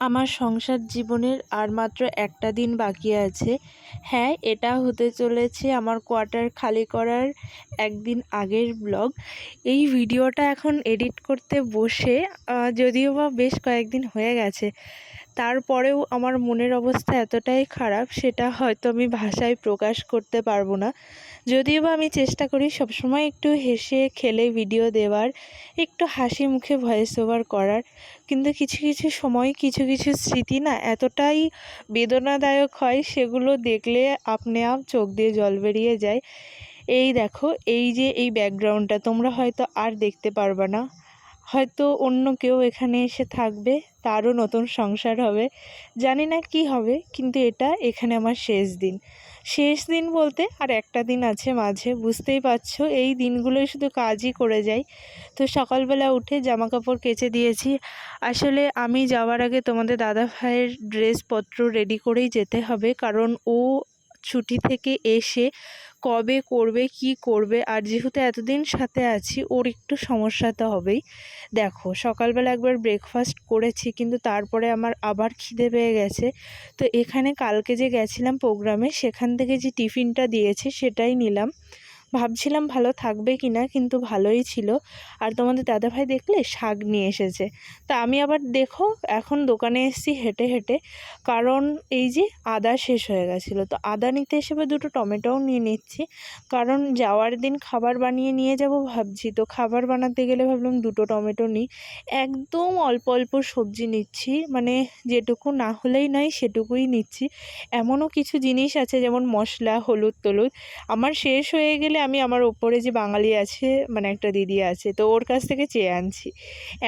আমার সংসার জীবনের আর মাত্র একটা দিন বাকি আছে। হ্যাঁ এটা হতে চলেছে আমার কোয়ার্টার খালি করার একদিন আগের ব্লগ এই ভিডিওটা এখন এডিট করতে বসে যদিও বা বেশ কয়েকদিন হয়ে গেছে। তারপরেও আমার মনের অবস্থা এতটাই খারাপ, সেটা হয়তো আমি ভাষায় প্রকাশ করতে পারব না। যদিও বা আমি চেষ্টা করি সবসময় একটু হেসে খেলে ভিডিও দেওয়ার, একটু হাসি মুখে ভয়েস ওভার করার, কিন্তু কিছু কিছু সময়, কিছু কিছু স্মৃতি না এতটাই বেদনাদায়ক হয়, সেগুলো দেখলে আপনি আপ চোখ দিয়ে জল বেরিয়ে যায়। এই দেখো, এই যে এই ব্যাকগ্রাউন্ডটা তোমরা হয়তো আর দেখতে পারবে না। হয়তো অন্য কেউ এখানে এসে থাকবে, তারও নতুন সংসার হবে। জানি না কি হবে, কিন্তু এটা এখানে আমার শেষ দিন। শেষ দিন বলতে আর একটা দিন আছে মাঝে, বুঝতেই পারছ? এই দিনগুলোই শুধু কাজই করে যাই। তো সকালবেলা উঠে জামা কাপড় কেচে দিয়েছি। আসলে আমি যাওয়ার আগে তোমাদের দাদা ভাইয়ের ড্রেসপত্র রেডি করেই যেতে হবে, কারণ ও ছুটি থেকে এসে কবে করবে, কি করবে? আর যেহেতু এতদিন সাথে আছি, ওর একটু সমস্যা তো হবেই। দেখো, সকালবেলা একবার ব্রেকফাস্ট করেছি, কিন্তু তারপরে আমার আবার খিদে পেয়ে গেছে। তো এখানে কালকে যে গেছিলাম প্রোগ্রামে সেখান থেকে যে টিফিনটা দিয়েছে, সেটাই নিলাম। ভাবছিলাম ভালো থাকবে কি না, কিন্তু ভালোই ছিল। আর তোমাদের দাদাভাই দেখলে শাক নিয়ে এসেছে। তা আমি আবার দেখো, এখন দোকানে এসেছি হেঁটে হেঁটে, কারণ এই যে আদা শেষ হয়ে গেছিল। তো আদা নিতে হিসেবে দুটো টমেটোও নিয়ে নিচ্ছি, কারণ যাওয়ার দিন খাবার বানিয়ে নিয়ে যাব ভাবছি। তো খাবার বানাতে গেলে ভাবলাম দুটো টমেটো নিই। একদম অল্প অল্প সবজি নিচ্ছি মানে যেটুকু না হলেই নয় সেটুকুই নিচ্ছি। এমনও কিছু জিনিস আছে, যেমন মশলা, হলুদ টলুদ আমার শেষ হয়ে গেলে আমি আমার ওপরে যে বাঙালি আছে মানে একটা দিদি আছে, তো ওর কাছ থেকে চেয়ে আনছি।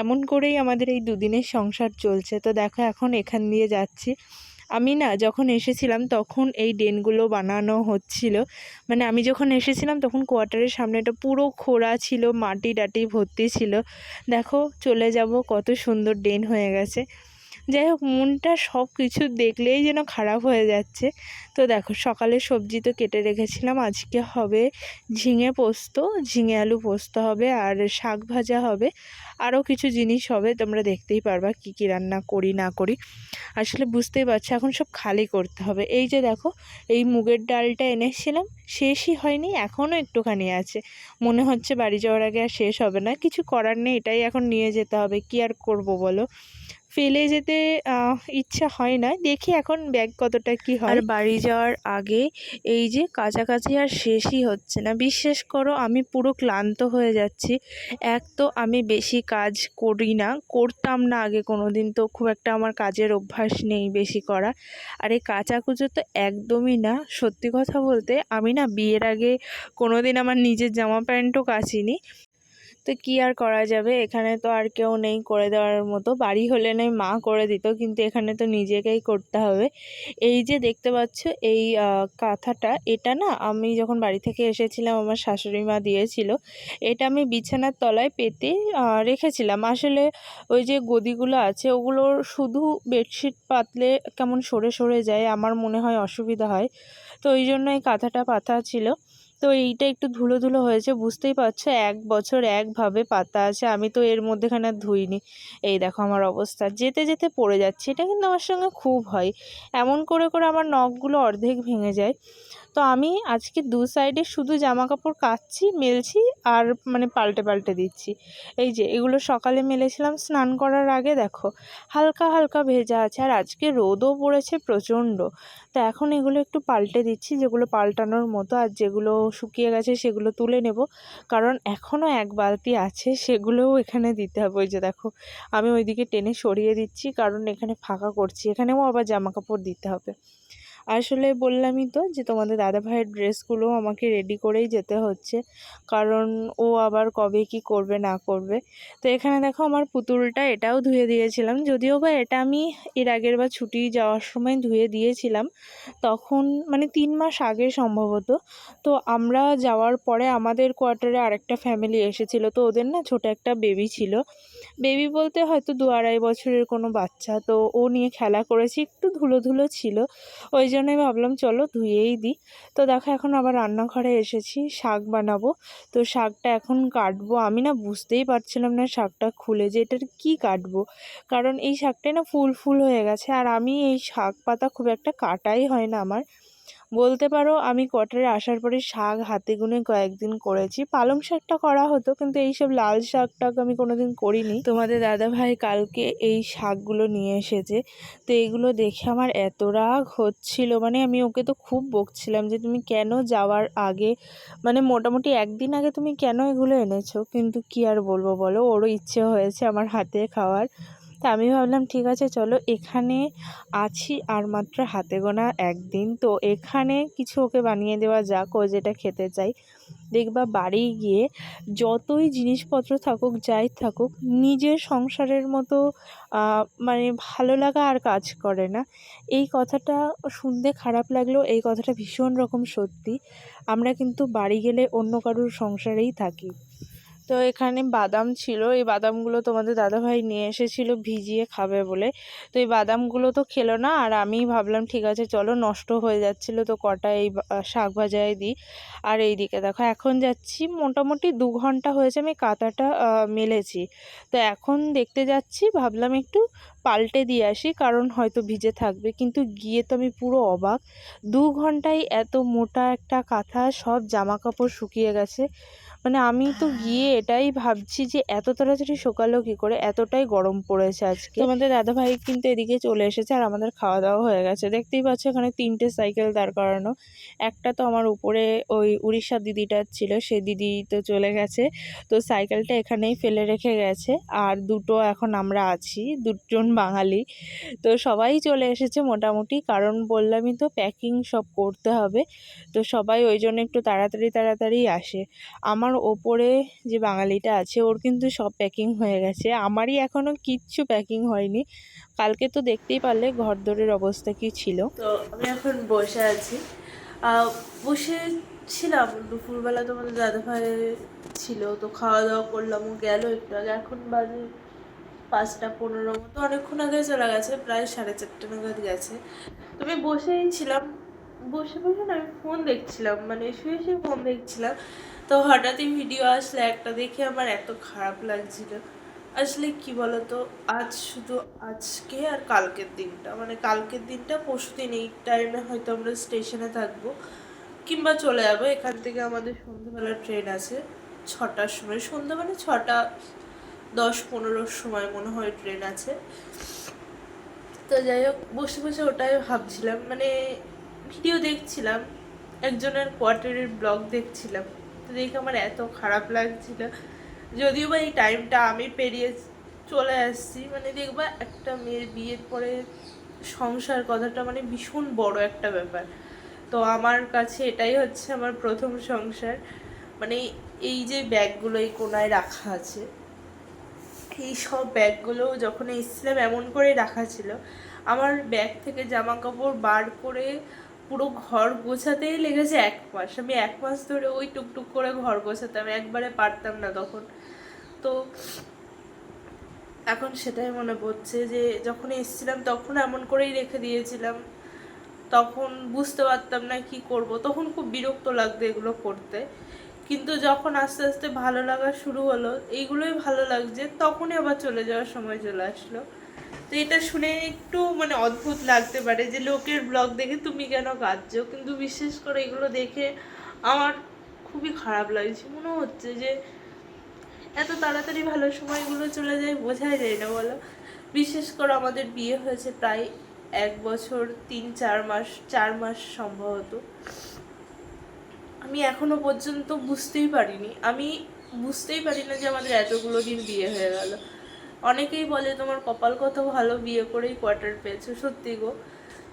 এমন করেই আমাদের এই দুদিনের সংসার চলছে। তো দেখো এখন এখান দিয়ে যাচ্ছি। আমি না যখন এসেছিলাম তখন এই ড্রেনগুলো বানানো হচ্ছিল। মানে আমি যখন এসেছিলাম তখন কোয়ার্টারের সামনেটা পুরো খোঁড়া ছিল মাটি টাটি ভর্তি ছিল। দেখো চলে যাব, কত সুন্দর ড্রেন হয়ে গেছে। যাই হোক, মনটা সব কিছু দেখলেই যেন খারাপ হয়ে যাচ্ছে। তো দেখো সকালে সবজি তো কেটে রেখেছিলাম, আজকে হবে ঝিঙে পোস্ত, ঝিঙে আলু পোস্ত হবে আর শাক ভাজা হবে। আরও কিছু জিনিস হবে, তোমরা দেখতেই পারবা কি কি রান্না করি, না করি। আসলে বুঝতেই পারছ, এখন সব খালি করতে হবে। এই যে দেখো, এই মুগের ডালটা এনেছিলাম, শেষই হয়নি, এখনও একটুখানি আছে। মনে হচ্ছে বাড়ি যাওয়ার আগে আর শেষ হবে না, কিছু করার নেই, এটাই এখন নিয়ে যেতে হবে, কি আর করব বলো? ফেলে যেতে ইচ্ছা হয় না। দেখি এখন ব্যাগ কতটা কি হয়। আর বাড়ি যাওয়ার আগে এই যে কাছাকাছি আর শেষই হচ্ছে না। বিশ্বাস করো আমি পুরো ক্লান্ত হয়ে যাচ্ছি। এক তো আমি বেশি কাজ করি না করতাম না আগে কোনো দিন তো খুব একটা আমার কাজের অভ্যাস নেই বেশি করা। আর এই কাচাকুচো তো একদমই না। সত্যি কথা বলতে আমি না বিয়ের আগে কোনো দিন আমার নিজের জামা প্যান্টও কাচিনি। তো কি আর করা যাবে? এখানে তো আর কেউ নেই করে দেওয়ার মতো। বাড়ি হলে নয় মা করে দিত, কিন্তু এখানে তো নিজেকেই করতে হবে। এই যে দেখতে পাচ্ছ, এই কাঁথাটা, এটা না আমি যখন বাড়ি থেকে এসেছিলাম, আমার শাশুড়ি মা দিয়েছিল, এটা আমি বিছানার তলায় পেতে রেখেছিলাম। আসলে ওই যে গদিগুলো আছে, ওগুলো শুধু বেডশিট পাতলে কেমন সরে সরে যায়, আমার মনে হয় অসুবিধা হয়। তো ওই জন্য এই কাঁথাটা পাতা ছিল। তো এইটা একটু ধুলো ধুলো হয়েছে, বুঝতেই পারছ, এক বছর একভাবে পাতা আছে, আমি তো এর মধ্যেখানে ধুইনি। এই দেখো আমার অবস্থা, যেতে যেতে পড়ে যাচ্ছে, এটা কিন্তু আমার সঙ্গে খুব হয়। এমন করে করে আমার নখগুলো অর্ধেক ভেঙে যায়। তো আমি আজকে দু সাইডে শুধু জামা কাপড় কাচ্ছি, মেলছি আর মানে পাল্টে পাল্টে দিচ্ছি। এই যে, এগুলো সকালে মেলেছিলাম স্নান করার আগে, দেখো, হালকা হালকা ভেজা আছে আর আজকে রোদও পড়েছে প্রচণ্ড। তো এখন এগুলো একটু পাল্টে দিচ্ছি, যেগুলো পাল্টানোর মতো আর যেগুলো শুকিয়ে গেছে সেগুলো তুলে নেব। কারণ এখনও এক বালতি আছে, সেগুলোও এখানে দিতে হবে। ওই যে, দেখো, আমি ওইদিকে টেনে সরিয়ে দিচ্ছি, কারণ এখানে ফাঁকা করছি। এখানেও আবার জামা কাপড় দিতে হবে। আসলে বললামই তো যে তোমাদের দাদা ভাইয়ের ড্রেসগুলো আমাকে রেডি করেই যেতে হচ্ছে। কারণ ও আবার কবে কি করবে, না করবে। তো এখানে দেখো আমার পুতুলটা এটাও ধুয়ে দিয়েছিলাম। যদিও বা এটা আমি এর আগের বার ছুটি যাওয়ার সময় ধুয়ে দিয়েছিলাম, তখন মানে তিন মাস আগে সম্ভবত। তো আমরা যাওয়ার পরে আমাদের কোয়ার্টারে আরেকটা ফ্যামিলি এসেছিল। তো ওদের না ছোট একটা বেবি ছিল। বেবি বলতে হয়তো দু আড়াই বছরের কোনো বাচ্চা। তো ও নিয়ে খেলা করেছি, একটু ধুলো ধুলো ছিল। ওই জন্য জন্যই ভাবলাম, চলো ধুয়েই দিই। তো দেখো, এখন আবার রান্নাঘরে এসেছি, শাক বানাবো। তো শাকটা এখন কাটবো। আমি না বুঝতেই পারছিলাম না শাকটা খুলে যে এটার কী কাটবো। কারণ এই শাকটাই না ফুল ফুল হয়ে গেছে। আর আমি এই শাক পাতা খুব একটা কাটাই হয় না আমার। বলতে পারো, আমি কোয়ার্টারে আসার পরে শাক হাতে গুনে কয়েকদিন করেছি। পালং শাকটা করা হতো, কিন্তু এইসব লাল শাক টাক আমি কোনোদিন করিনি। তোমাদের দাদা ভাই কালকে এই শাকগুলো নিয়ে এসেছে। তো এইগুলো দেখে আমার এত রাগ হচ্ছিল। মানে আমি ওকে তো খুব বকছিলাম যে, তুমি কেন যাওয়ার আগে? মানে মোটামুটি একদিন আগে তুমি কেন এগুলো এনেছো? কিন্তু কি আর বলব বলো, ওরও ইচ্ছে হয়েছে আমার হাতে খাওয়ার। তা আমি ভাবলাম, ঠিক আছে, চলো, এখানে আছি আর মাত্র হাতে গোনা একদিন। তো এখানে কিছু ওকে বানিয়ে দেওয়া যাক, ও যেটা খেতে চাই। দেখবা, বাড়ি গিয়ে যতই জিনিসপত্র থাকুক, যাই থাকুক, নিজের সংসারের মতো মানে ভালো লাগা আর কাজ করে না। এই কথাটা শুনতে খারাপ লাগলেও, এই কথাটা ভীষণ রকম সত্যি। আমরা কিন্তু বাড়ি গেলে অন্য কারোর সংসারেই থাকি। তো এখানে বাদাম ছিল। এই বাদামগুলো তোমাদের দাদাভাই নিয়ে এসেছিল, ভিজিয়ে খাবে বলে। তো এই বাদামগুলো তো খেলো না, আর আমি ভাবলাম, ঠিক আছে, চলো, নষ্ট হয়ে যাচ্ছিল তো কটা এই শাক ভাজায় দিই। আর এই দিকে দেখো, এখন যাচ্ছি, মোটামুটি দু ঘণ্টা হয়েছে আমি কাঁথাটা মেলেছি। তো এখন দেখতে যাচ্ছি, ভাবলাম একটু পাল্টে দিয়ে আসি, কারণ হয়তো ভিজে থাকবে। কিন্তু গিয়ে তো আমি পুরো অবাক। দু ঘন্টায় এত মোটা একটা কাঁথা, সব জামা কাপড় শুকিয়ে গেছে। মানে আমি তো গিয়ে এটাই ভাবছি যে এত তাড়াতাড়ি সকালো কী করে? এতটাই গরম পড়েছে আজকে। আমাদের দাদাভাই কিন্তু এদিকে চলে এসেছে আর আমাদের খাওয়া দাওয়া হয়ে গেছে। দেখতেই পাচ্ছ এখানে তিনটে সাইকেল দাঁড় করানো। একটা তো আমার উপরে ওই উড়িষ্যার দিদিটা ছিল, সে দিদি তো চলে গেছে। তো সাইকেলটা এখানেই ফেলে রেখে গেছে। আর দুটো এখন আমরা আছি, দুজন বাঙালি। তো সবাই চলে এসেছে মোটামুটি, কারণ বললামই তো প্যাকিং সব করতে হবে। তো সবাই ওই জন্য একটু তাড়াতাড়ি তাড়াতাড়ি আসে। আমার আমার ওপরে যে বাঙালিটা আছে, ওর কিন্তু সব প্যাকিং হয়ে গেছে। আমারই এখনও কিচ্ছু প্যাকিং হয়নি। কালকে তো দেখতেই পারলে ঘর দরের অবস্থা কি ছিল। তো আমি এখন বসে আছি। বসে ছিলাম দুপুরবেলা তোমাদের দাদাভাই ছিল, তো খাওয়া দাওয়া করলাম, ও গেল একটু আগে। এখন বাজে পাঁচটা পনেরো মতো অনেকক্ষণ আগে চলে গেছে, প্রায় সাড়ে চারটে নাগাদ গেছে। তো আমি বসেই ছিলাম বসে বসে না আমি ফোন দেখছিলাম মানে শুয়ে শুয়ে ফোন দেখছিলাম। তো হঠাৎই ভিডিও আসলে একটা দেখে আমার এত খারাপ লাগছিল। আসলে কি বলতো, আজ শুধু আজকে আর কালকের দিনটা। মানে কালকের দিনটা পরশু দিন এই টাইমে হয়তো আমরা স্টেশনে থাকব, কিংবা চলে যাব। এখান থেকে আমাদের সন্ধ্যেবেলা ট্রেন আছে ছটার সময়। সন্ধ্যা মানে ছটা, দশ, পনেরোর সময় মনে হয় ট্রেন আছে। তো যাই হোক, বসে বসে ওটাই ভাবছিলাম। মানে ভিডিও দেখছিলাম, একজনের কোয়ার্টারের ব্লগ দেখছিলাম। তো দেখে আমার এত খারাপ লাগছিল। যদিও বা এই টাইমটা আমি পেরিয়ে চলে আসছি মানে দেখবা একটা মেয়ের বিয়ের পরে সংসার কথাটা মানে ভীষণ বড় একটা ব্যাপার। তো আমার কাছে এটাই হচ্ছে আমার প্রথম সংসার। মানে এই যে ব্যাগগুলো এই কোনায় রাখা আছে, এই সব ব্যাগগুলো যখন এসেছিলাম এমন করে রাখা ছিল, আমার ব্যাগ থেকে জামা কাপড় বার করে পুরো ঘর গোছাতেই লেগেছে এক মাস। আমি এক মাস ধরে ওই টুকটুক করে ঘর গোছাতাম, একবারে পারতাম না তখন। তো এখন সেটাই মনে পড়ছে যে, যখন এসেছিলাম তখন এমন করেই রেখে দিয়েছিলাম। তখন বুঝতে পারতাম না কি করব, তখন খুব বিরক্ত লাগতো এগুলো করতে। কিন্তু যখন আস্তে আস্তে ভালো লাগা শুরু হলো, এইগুলোই ভালো লাগছে, তখনই আবার চলে যাওয়ার সময় চলে আসলো। তো এটা শুনে একটু মানে অদ্ভুত লাগতে পারে যে লোকের ব্লগ দেখে তুমি কেন কাঁদছো? কিন্তু বিশেষ করে, এগুলো দেখে আমার খুবই খারাপ লাগছে। মনে হচ্ছে যে এত তাড়াতাড়ি ভালো সময়গুলো চলে যায়, বোঝাই যায় না বলো। বিশেষ করে, আমাদের বিয়ে হয়েছে প্রায় এক বছর, তিন, চার মাস চার মাস সম্ভবত। আমি এখনও পর্যন্ত বুঝতেই পারিনি। আমি বুঝতেই পারি না যে আমাদের এতগুলো দিন বিয়ে হয়ে গেল। অনেকেই বলে তোমার কপাল কত ভালো, বিয়ে করেই কোয়ার্টার পেয়েছ, সত্যি গো।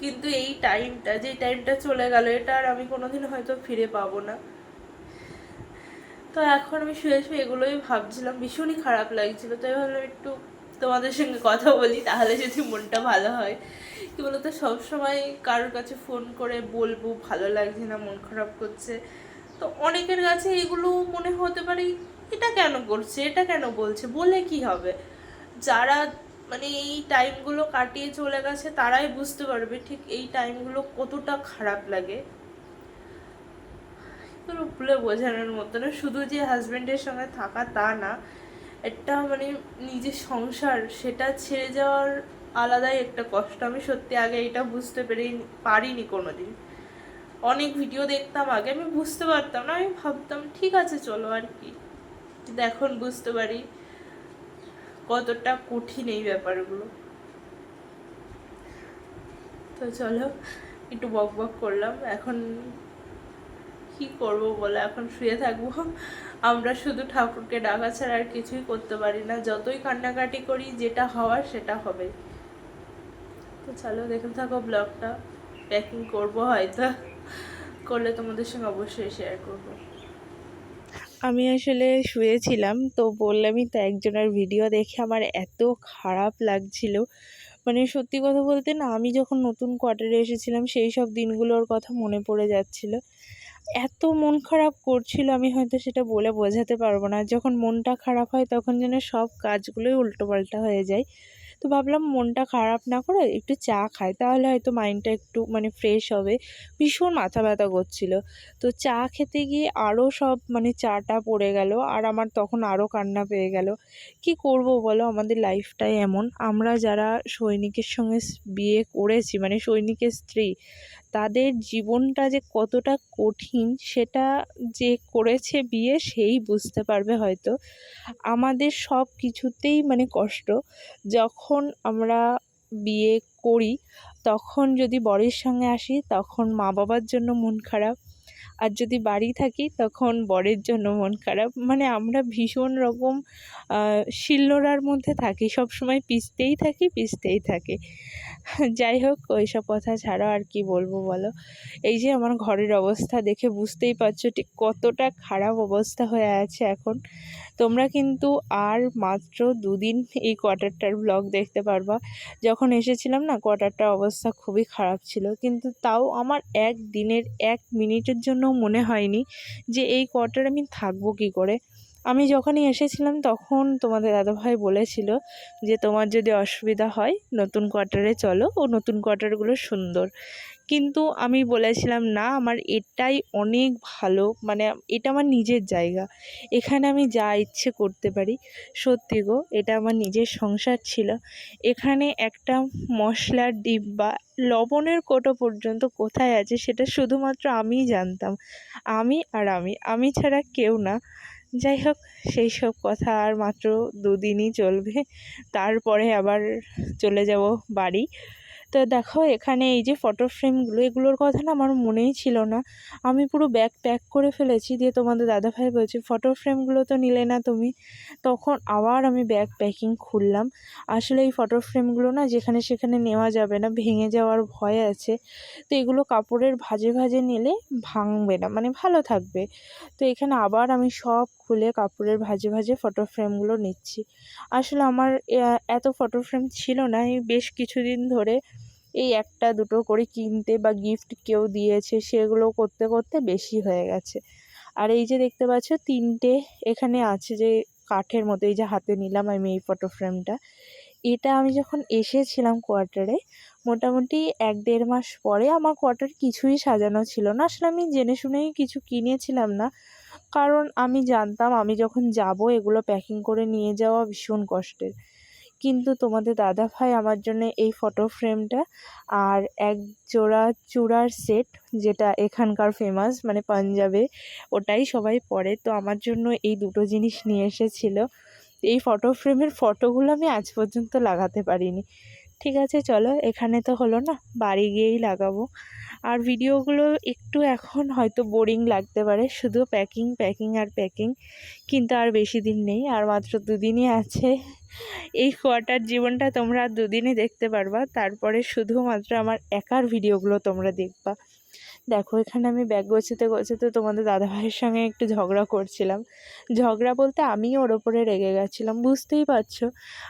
কিন্তু এই টাইমটা যে টাইমটা চলে গেল, এটা আর আমি কোনোদিন হয়তো ফিরে পাবো না। তো এখন আমি শুয়ে শুয়ে এগুলোই ভাবছিলাম, ভীষণই খারাপ লাগছিল। তাই ভাবলাম একটু তোমাদের সঙ্গে কথা বলি, তাহলে যদি মনটা ভালো হয়। কি বলতো, সবসময় কারোর কাছে ফোন করে বলব, ভালো লাগছে না, মন খারাপ করছে। তো অনেকের কাছে এগুলো মনে হতে পারে, এটা কেন করছে? এটা কেন বলছে? বলে কি হবে? যারা মানে এই টাইমগুলো কাটিয়ে চলে গেছে, তারাই বুঝতে পারবে ঠিক এই টাইমগুলো কতটা খারাপ লাগে। ভুলে বোঝানোর মতো না, শুধু যে হাজব্যান্ডের সঙ্গে থাকা তা না, একটা মানে নিজের সংসার সেটা ছেড়ে যাওয়ার আলাদাই একটা কষ্ট। আমি সত্যি আগে এটা বুঝতে পেরে পারিনি কোনো দিন অনেক ভিডিও দেখতাম আগে, আমি বুঝতে পারতাম না, আমি ভাবতাম, ঠিক আছে, চলো আর কি। কিন্তু এখন বুঝতে পারি কতটা কঠিন এই ব্যাপারগুলো। তো চলো, একটু বক বক করলাম। এখন কি করব বলে? এখন শুয়ে থাকব। আমরা শুধু ঠাকুরকে ডাকা ছাড়া আর কিছুই করতে পারি না। যতই কান্নাকাটি করি, যেটা হওয়ার সেটা হবে। তো চলো, দেখে থাকো ব্লগটা। প্যাকিং করব হয়তো। করলে তোমাদের সঙ্গে অবশ্যই শেয়ার করব। আমি আসলে শুয়েছিলাম, তো বললামই তো একজনের ভিডিও দেখে আমার এত খারাপ লাগছিল। মানে সত্যি কথা বলতে না, আমি যখন নতুন কোয়ার্টারে এসেছিলাম, সেই সব দিনগুলোর কথা মনে পড়ে যাচ্ছিল। এত মন খারাপ করছিল, আমি হয়তো সেটা বলে বোঝাতে পারব না। যখন মনটা খারাপ হয়, তখন যেন সব কাজগুলোই উল্টোপাল্টা হয়ে যায়। তো ভাবলাম মনটা খারাপ না করে একটু চা খাই। তাহলে হয়তো মাইন্ডটা একটু মানে ফ্রেশ হবে। ভীষণ মাথা ব্যথা করছিল। তো চা খেতে গিয়ে আরও সব মানে চাটা পড়ে গেল আর আমার তখন আরও কান্না পেয়ে গেল। কি করব বলো? আমাদের লাইফটাই এমন। আমরা যারা সৈনিকের সঙ্গে বিয়ে করেছি মানে সৈনিকের স্ত্রী তাদের জীবনটা যে কতটা কঠিন সেটা যে করেছে বিয়ে সেই বুঝতে পারবে হয়তো। আমাদের সব কিছুতেই মানে কষ্ট। যখন আমরা বিয়ে করি, তখন যদি বরের সঙ্গে আসি, তখন মা বাবার জন্য মন খারাপ। আর যদি বাড়ি থাকি, তখন বরের জন্য মন খারাপ। মানে আমরা ভীষণ রকম শিলনোড়ার মধ্যে থাকি। সব সময় পিসতেই থাকি পিসতেই থাকি। যাই হোক, ওইসব কথা ছাড়াও আর কি বলব বলো? এই যে আমার ঘরের অবস্থা দেখে বুঝতেই পারছ ঠিক কতটা খারাপ অবস্থা হয়ে আছে এখন। তোমরা কিন্তু আর মাত্র দুদিন এই কোয়ার্টারটার ব্লগ দেখতে পারবা। যখন এসেছিলাম না, কোয়ার্টারটার অবস্থা খুবই খারাপ ছিল। কিন্তু তাও আমার এক দিনের এক মিনিটের জন্য মনে হয়নি যে এই কোয়ার্টার আমি থাকব কী করে। আমি যখনই এসেছিলাম তখন তোমাদের দাদাভাই বলেছিল যে তোমার যদি অসুবিধা হয় নতুন কোয়ার্টারে চলো, ও নতুন কোয়ার্টারগুলো সুন্দর। কিন্তু আমি বলেছিলাম, না, আমার এটাই অনেক ভালো মানে এটা আমার নিজের জায়গা। এখানে আমি যা ইচ্ছে করতে পারি। সত্যি গো, এটা আমার নিজের সংসার ছিল। এখানে একটা মশলার ডিব্বা লবণের কোটো পর্যন্ত কোথায় আছে সেটা শুধুমাত্র আমিই জানতাম। আমি আর আমি আমি ছাড়া কেউ না। যাই হোক, সেই সব কথা আর মাত্র দুদিনই চলবে। তারপরে আবার চলে যাব বাড়ি। তো দেখো, এখানে এই যে ফটো ফ্রেমগুলো এগুলোর কথা না আমার মনেই ছিল না। আমি পুরো ব্যাগ প্যাক করে ফেলেছি, দিয়ে তোমাদের দাদাভাই বলছে ফটো ফ্রেমগুলো তো নিলে না তুমি? তখন আবার আমি ব্যাগ প্যাকিং খুললাম। আসলে এই ফটো ফ্রেমগুলো না যেখানে সেখানে নেওয়া যাবে না, ভেঙে যাওয়ার ভয় আছে। তো এগুলো কাপড়ের ভাজে ভাজে নিলে ভাঙবে না মানে ভালো থাকবে। তো এখানে আবার আমি সব খুলে কাপড়ের ভাজে ভাজে ফটো ফ্রেমগুলো নিচ্ছি। আসলে আমার এত ফটো ফ্রেম ছিল না এই বেশ কিছুদিন ধরে এই একটা দুটো করে কিনতে বা গিফট কেউ দিয়েছে, সেগুলো করতে করতে বেশি হয়ে গেছে। আর এই যে দেখতে পাচ্ছ, তিনটে এখানে আছে যে কাঠের মতো, এই যে হাতে নিলাম আমি এই ফটো ফ্রেমটা এটা আমি যখন এসেছিলাম কোয়ার্টারে মোটামুটি এক দেড় মাস পরে আমার কোয়ার্টার কিছুই সাজানো ছিল না। আসলে আমি জেনে শুনেই কিছু কিনেছিলাম না। কারণ আমি জানতাম আমি যখন যাব এগুলো প্যাকিং করে নিয়ে যাওয়া ভীষণ কষ্টের। কিন্তু তোমাদের দাদা ভাই আমার জন্য এই ফটো ফ্রেমটা আর এক জোড়া চূড়ার সেট যেটা এখানকার ফেমাস মানে পাঞ্জাবে ওটাই সবাই পরে। তো আমার জন্য এই দুটো জিনিস নিয়ে এসেছিল। এই ফটো ফ্রেমের ফটোগুলো আমি আজ পর্যন্ত লাগাতে পারিনি। ঠিক আছে, চলো, এখানে তো হলো না, বাড়ি গিয়েই লাগাবো। আর ভিডিওগুলো একটু এখন হয়তো বোরিং লাগতে পারে, শুধু প্যাকিং প্যাকিং আর প্যাকিং কিন্তু আর বেশি দিন নেই, আর মাত্র দুদিনই আছে। এই কোয়ার্টার জীবনটা তোমরা দুদিনই দেখতে পারবা, তারপরে শুধুমাত্র আমার একার ভিডিওগুলো তোমরা দেখবা। দেখো এখানে আমি ব্যাগ গোছাতে গোছাতে তোমাদের দাদাভাইয়ের সঙ্গে একটু ঝগড়া করছিলাম। ঝগড়া বলতে আমিও ওর ওপরে রেগে গেছিলাম বুঝতেই পারছ?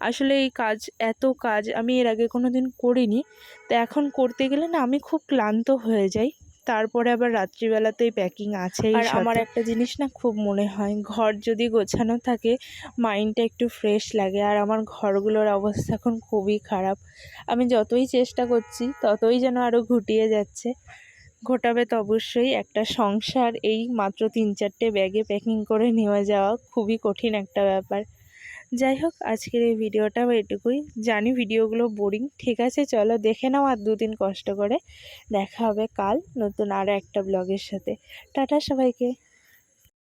আসলে এই কাজ এত কাজ আমি এর আগে কোনো দিন করিনি। তো এখন করতে গেলে না আমি খুব ক্লান্ত হয়ে যাই। তারপরে আবার রাত্রিবেলাতেই প্যাকিং আছেই আর আমার একটা জিনিস না খুব মনে হয় ঘর যদি গোছানো থাকে মাইন্ডটা একটু ফ্রেশ লাগে। আর আমার ঘরগুলোর অবস্থা এখন খুবই খারাপ। আমি যতই চেষ্টা করছি ততই যেন আরও ঘুটিয়ে যাচ্ছে। ঘটাবে তো অবশ্যই। একটা সংসার, এই মাত্র তিন চারটে ব্যাগে প্যাকিং করে নেওয়া যাওয়া খুবই কঠিন একটা ব্যাপার। যাই হোক, আজকের এই ভিডিওটাও এটুকুই। জানি ভিডিওগুলো বোরিং ঠিক আছে, চলো দেখে নাও আর দুদিন কষ্ট করে। দেখা হবে কাল নতুন আরও একটা ব্লগের সাথে। টাটা সবাইকে।